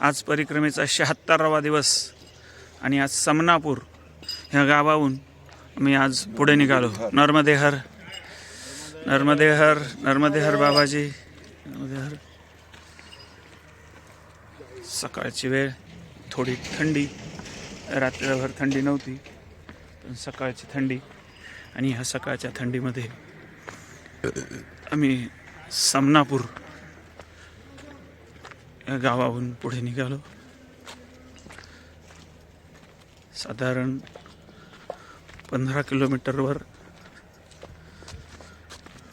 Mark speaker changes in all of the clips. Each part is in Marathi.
Speaker 1: आज परिक्रमेचा शहात्तरावा दिवस आणि आज समनापूर ह्या गावाहून आम्ही आज पुढे निघालो. नर्मदेहर नर्मदेहर नर्मदेहर बाबाजी नर्मदेहर. सकाळची वेळ थोडी थंडी. रात्रभर थंडी नव्हती पण सकाळची थंडी. आणि ह्या सकाळच्या थंडीमध्ये आम्ही समनापूर गावाहून पुढे निघालो. साधारण पंधरा किलोमीटरवर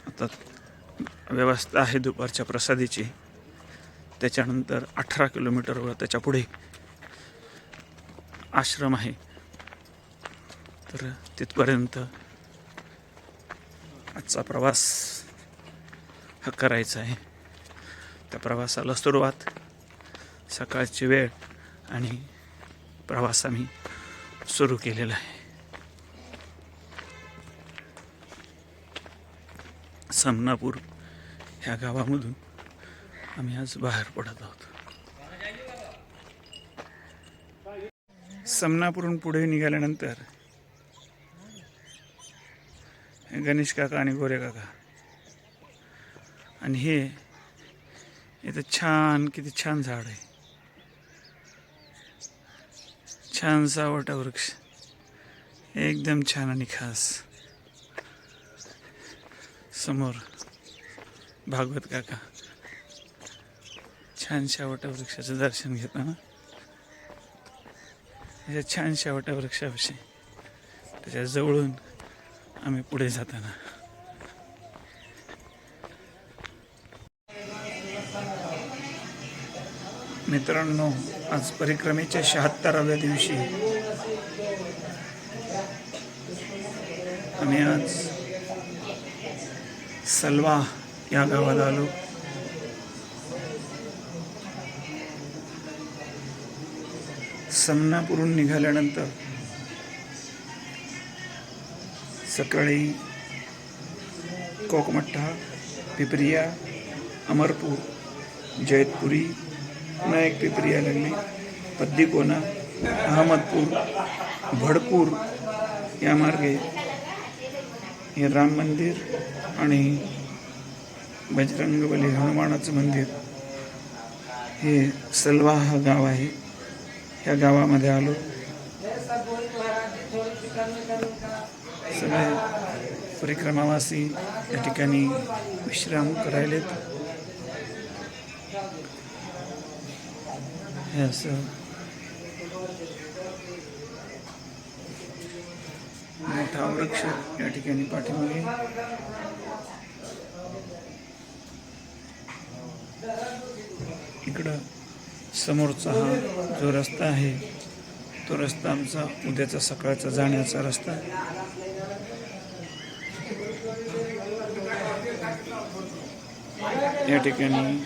Speaker 1: आता व्यवस्था आहे दुपारच्या प्रसादीची. त्याच्यानंतर अठरा किलोमीटरवर त्याच्या पुढे आश्रम आहे. तर तिथपर्यंत आजचा प्रवास हा करायचा आहे. त्या प्रवासाला सुरुवात सकाळची वेळ आणि प्रवास आम्ही सुरू केलेला आहे. समनापूर ह्या गावामधून आम्ही आज बाहेर पडत आहोत. समनापूरून पुढे निघाल्यानंतर गणेश काका आणि गोरे काका. आणि हे इथं छान किती छान झाड आहे. छानसा वटवृक्ष एकदम छान आणि खास. समोर भागवत काका. छानशा वटवृक्षाचं दर्शन घेताना. या छानशा वटवृक्षाविषयी त्याच्या जवळून आम्ही पुढे जाताना. मित्रांनो आज परिक्रमेच्या शहात्तराव्या दिवशी आम्ही आज सलवा या गावात आलो. समनापुरून निघाल्यानंतर सकाळी कोकमठ्ठा पिपरिया अमरपूर जयतपुरी पुन्हा एक पिपरिया लागली पद्दीकोना अहमदपूर भडपूर या मार्गे हे राम मंदिर आणि बजरंगबली हनुमानाचं मंदिर. हे सलवाह गाव आहे. ह्या गावामध्ये आलो. सगळे परिक्रमावासी या ठिकाणी विश्राम करायलेत. हे असं uh, मोठा वृक्ष या ठिकाणी पाठीमागे. इकडं समोरचा हा जो रस्ता आहे तो रस्ता आमचा उद्याचा सकाळचा जाण्याचा रस्ता. या ठिकाणी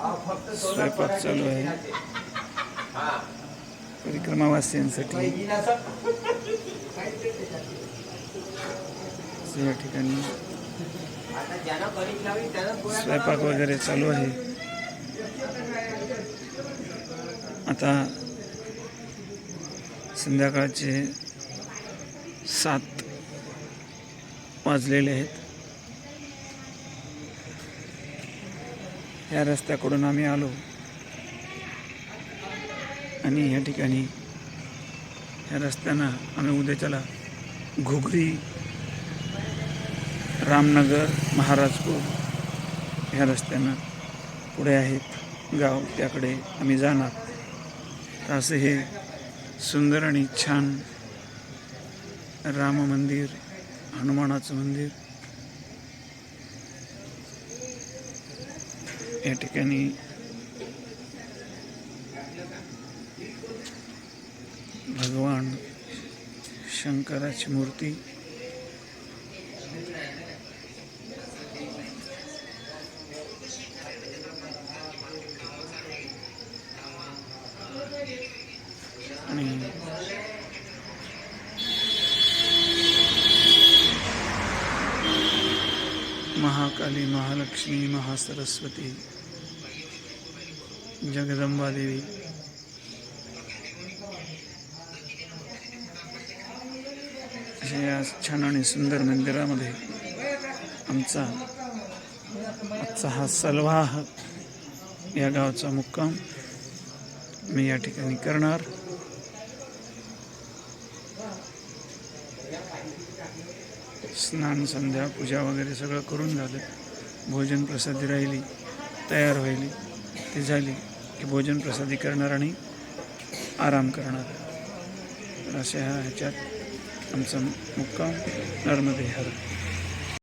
Speaker 1: स्वयंपाक चालू आहे. परिक्रमावासियांसाठी या ठिकाणी स्वयंपाक वगैरे चालू आहे. आता संध्याकाळचे सात वाजलेले आहेत. या रस्त्याकडून आम्ही आलो. आणि या ठिकाणी या रस्त्यानं आम्ही उद्याच्याला घुगरी रामनगर महाराजपूर ह्या रस्त्यानं पुढे आहेत. गाव त्याकडे आम्ही जाणार. तर असं हे सुंदर आणि छान राम मंदिर हनुमानाचं मंदिर या ठिकाणी. भगवान शंकराची मूर्ती. आणि महाकाली महालक्ष्मी महासरस्वती जगदंबा देवी। अशा या छान आणि सुंदर मंदिरामध्ये आमचा आजचा हा सलवाह या गावचा मुक्काम मी या ठिकाणी करणार. स्नान संध्या पूजा वगैरे सगळं करून झालं. भोजन प्रसादी राहिली तयार व्हायली. ती झाली की भोजन प्रसादी करणार आणि आराम करणार. तर अशा ह्या ह्याच्यात आमचा मुक्काम नर्मदे हर